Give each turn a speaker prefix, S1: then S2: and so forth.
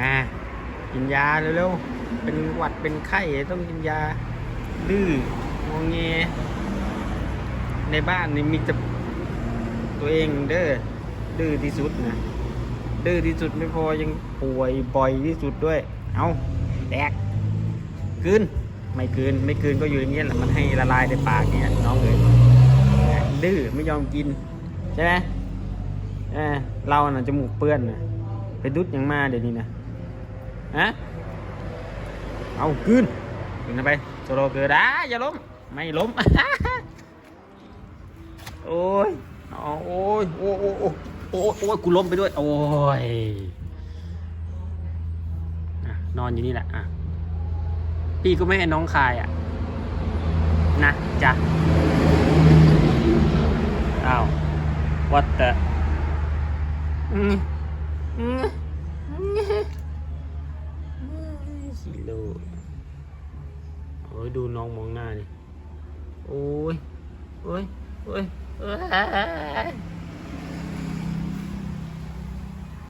S1: อ่ากินยาเร็วๆ เป็นหวัดเป็นไข้ต้องกินยาดื้องงเงในบ้านนี่มีแต่ตัวเองเด้อดื้อที่สุดนะดื้อที่สุดไม่พอยังป่วยบ่อยที่สุดด้วย เอาแดกกืนไม่กืนไม่กืนก็อยู่อย่างเงี้ยแหละมันให้ละลายในปากเนี่ยน้องเลยดื้อไม่ยอมกินใช่ไหมเออเราน่ะจมูกเปื้อนนะไปดุดหยังมาเดี๋ยวนี้นะ ฮะเอากลืนกลืนเข้าไปโซโลเกิดอะอย่าล้มไม่ล้ม โอ้ยเอาโอ้ยโอ้โอ้โอ้โอ้โอ้ยกูล้มไปด้วย โอ้ยนอนอยู่นี่แหละอะพี่ก็ไม่ให้น้องคายอะ นะจ้ะอ้าววัดแต่อืมอืม ดูโอ้ยดูน้องมองหน้าดิโอ้ยโอ้ยโอ้ยโอ้ย